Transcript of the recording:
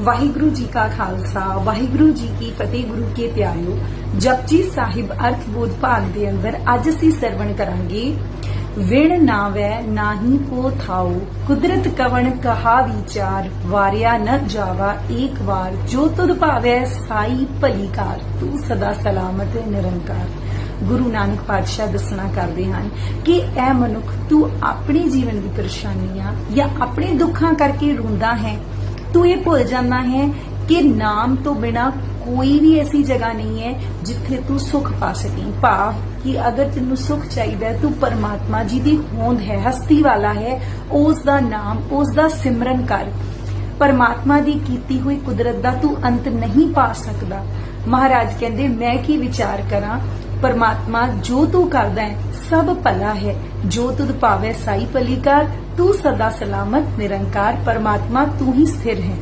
ਵਾਹਿਗੁਰੂ ਜੀ ਕਾ ਖਾਲਸਾ, ਵਾਹਿਗੁਰੂ ਜੀ ਕੀ ਫਤਿਹ, ਗੁਰੂ ਕੇ ਪਿਆਰਿਓ। ਜਪਜੀ ਸਾਹਿਬ ਅਰਥ ਬੋਧ ਭਾਗ ਦੇ ਅੰਦਰ ਅੱਜ ਅਸੀਂ ਸਰਵਣ ਕਰਾਂਗੇ, ਵਿਣ ਨਾਵੈ ਨਾਹੀ ਕੋ ਥਾਉ, ਕੁਦਰਤ ਕਵਣ ਕਹਾ ਵਿਚਾਰ, ਵਾਰਿਆ ਨ ਜਾਵਾ ਏਕ ਵਾਰ, ਜੋ ਤੁਧ ਭਾਵੈ ਸਾਈ ਭਲੀ ਕਾਰ, ਤੂੰ ਸਦਾ ਸਲਾਮਤ ਨਿਰੰਕਾਰ। ਗੁਰੂ ਨਾਨਕ ਪਾਤਸ਼ਾਹ ਦੱਸਣਾ ਕਰਦੇ ਹਨ ਕਿ ਇਹ ਮਨੁੱਖ ਤੂੰ ਆਪਣੇ ਜੀਵਨ ਦੀ ਪਰੇਸ਼ਾਨੀਆਂ ਜਾਂ ਆਪਣੇ ਦੁੱਖਾਂ ਕਰਕੇ ਰੋਂਦਾ ਹੈ ਤੂੰ ਇਹ ਭੁੱਲ ਜਾਂਦਾ ਹੈ ਕਿ ਨਾਮ ਤੋਂ ਬਿਨਾ ਕੋਈ ਵੀ ਐਸੀ ਜਗ੍ਹਾ ਨਹੀਂ ਹੈ ਜਿੱਥੇ ਤੂੰ ਸੁਖ ਪਾ ਸਕੀ। ਭਾਵ ਕਿ ਅਗਰ ਤੈਨੂੰ ਸੁਖ ਚਾਹੀਦਾ ਤੂੰ ਪਰਮਾਤਮਾ ਜੀ ਦੀ ਹੋਂਦ ਹੈ, ਹਸਤੀ ਵਾਲਾ ਹੈ ਉਸ ਦਾ ਨਾਮ ਉਸ ਦਾ ਸਿਮਰਨ ਕਰ। ਪਰਮਾਤਮਾ ਦੀ ਕੀਤੀ ਹੋਈ ਕੁਦਰਤ ਦਾ ਤੂੰ ਅੰਤ ਨਹੀਂ ਪਾ ਸਕਦਾ। ਮਹਾਰਾਜ ਕਹਿੰਦੇ, ਮੈਂ ਕੀ ਵਿਚਾਰ ਕਰਾਂ? ਪਰਮਾਤਮਾ ਜੋ ਤੂੰ ਕਰਦਾ ਹੈ, ਸਭ ਭਲਾ ਹੈ। ਜੋ ਤੁਧ ਭਾਵੇ ਸਾਈ ਭਲੀ ਕਰ ਤੂੰ ਸਦਾ ਸਲਾਮਤ, ਨਿਰੰਕਾਰ, ਪਰਮਾਤਮਾ ਤੂੰ ਹੀ ਸਥਿਰ ਹੈ।